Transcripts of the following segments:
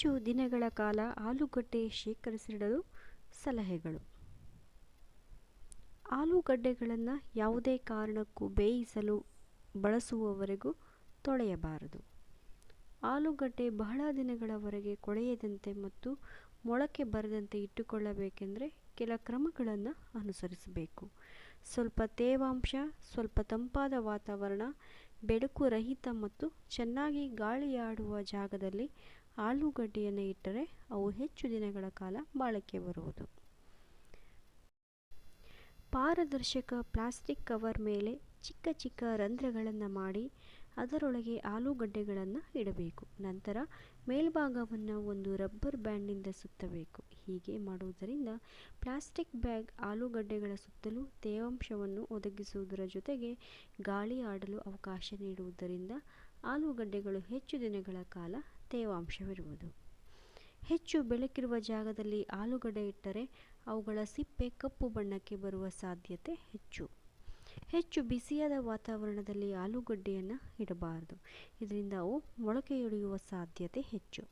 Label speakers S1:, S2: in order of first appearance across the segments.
S1: ಹೆಚ್ಚು ದಿನಗಳ ಕಾಲ ಆಲೂಗಡ್ಡೆ ಶೇಖರಿಸಿಡಲು ಸಲಹೆಗಳು. ಆಲೂಗಡ್ಡೆಗಳನ್ನು ಯಾವುದೇ ಕಾರಣಕ್ಕೂ ಬೇಯಿಸಲು ಬಳಸುವವರೆಗೂ ತೊಳೆಯಬಾರದು. ಆಲೂಗಡ್ಡೆ ಬಹಳ ದಿನಗಳವರೆಗೆ ಕೊಳೆಯದಂತೆ ಮತ್ತು ಮೊಳಕೆ ಬರದಂತೆ ಇಟ್ಟುಕೊಳ್ಳಬೇಕೆಂದರೆ ಕೆಲ ಕ್ರಮಗಳನ್ನು ಅನುಸರಿಸಬೇಕು. ಸ್ವಲ್ಪ ತೇವಾಂಶ, ಸ್ವಲ್ಪ ತಂಪಾದ ವಾತಾವರಣ, ಬೆಳಕು ರಹಿತ ಮತ್ತು ಚೆನ್ನಾಗಿ ಗಾಳಿಯಾಡುವ ಜಾಗದಲ್ಲಿ ಆಲೂಗಡ್ಡೆಯನ್ನು ಇಟ್ಟರೆ ಅವು ಹೆಚ್ಚು ದಿನಗಳ ಕಾಲ ಬಾಳಿಕೆ ಬರುವುದು. ಪಾರದರ್ಶಕ ಪ್ಲಾಸ್ಟಿಕ್ ಕವರ್ ಮೇಲೆ ಚಿಕ್ಕ ಚಿಕ್ಕ ರಂಧ್ರಗಳನ್ನು ಮಾಡಿ ಅದರೊಳಗೆ ಆಲೂಗಡ್ಡೆಗಳನ್ನು ಇಡಬೇಕು. ನಂತರ ಮೇಲ್ಭಾಗವನ್ನು ಒಂದು ರಬ್ಬರ್ ಬ್ಯಾಂಡ್ನಿಂದ ಸುತ್ತಬೇಕು. ಹೀಗೆ ಮಾಡುವುದರಿಂದ ಪ್ಲಾಸ್ಟಿಕ್ ಬ್ಯಾಗ್ ಆಲೂಗಡ್ಡೆಗಳ ಸುತ್ತಲೂ ತೇವಾಂಶವನ್ನು ಒದಗಿಸುವುದರ ಜೊತೆಗೆ ಗಾಳಿ ಆಡಲು ಅವಕಾಶ ನೀಡುವುದರಿಂದ ಆಲೂಗಡ್ಡೆಗಳು ಹೆಚ್ಚು ದಿನಗಳ ಕಾಲ ತೇವಾಂಶವಿರುವುದು ಹೆಚ್ಚು ಬೆಳಕಿರುವ ಜಾಗದಲ್ಲಿ ಆಲೂಗಡ್ಡೆ ಇಟ್ಟರೆ ಅವುಗಳ ಸಿಪ್ಪೆ ಕಪ್ಪು ಬಣ್ಣಕ್ಕೆ ಬರುವ ಸಾಧ್ಯತೆ ಹೆಚ್ಚು. ಹೆಚ್ಚು ಬಿಸಿಯಾದ ವಾತಾವರಣದಲ್ಲಿ ಆಲೂಗಡ್ಡೆಯನ್ನು ಇಡಬಾರದು. ಇದರಿಂದ ಅವು ಮೊಳಕೆಯೊಡೆಯುವ ಸಾಧ್ಯತೆ ಹೆಚ್ಚು.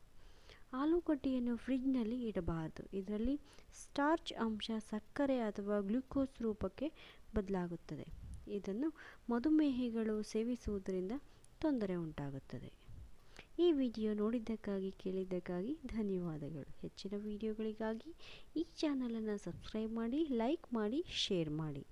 S1: ಆಲೂಗಡ್ಡೆಯನ್ನು ಫ್ರಿಡ್ಜ್ನಲ್ಲಿ ಇಡಬಾರದು. ಇದರಲ್ಲಿ ಸ್ಟಾರ್ಚ್ ಅಂಶ, ಸಕ್ಕರೆ ಅಥವಾ ಗ್ಲುಕೋಸ್ ರೂಪಕ್ಕೆ ಬದಲಾಗುತ್ತದೆ. ಇದನ್ನು ಮಧುಮೇಹಿಗಳು ಸೇವಿಸುವುದರಿಂದ ತೊಂದರೆ ಉಂಟಾಗುತ್ತದೆ. ಈ ವಿಡಿಯೋ ನೋಡಿದ್ದಕ್ಕಾಗಿ, ಕೇಳಿದ್ದಕ್ಕಾಗಿ ಧನ್ಯವಾದಗಳು. ಹೆಚ್ಚಿನ ವಿಡಿಯೋಗಳಿಗಾಗಿ ಈ ಚಾನಲನ್ನು ಸಬ್ಸ್ಕ್ರೈಬ್ ಮಾಡಿ, ಲೈಕ್ ಮಾಡಿ, ಶೇರ್ ಮಾಡಿ.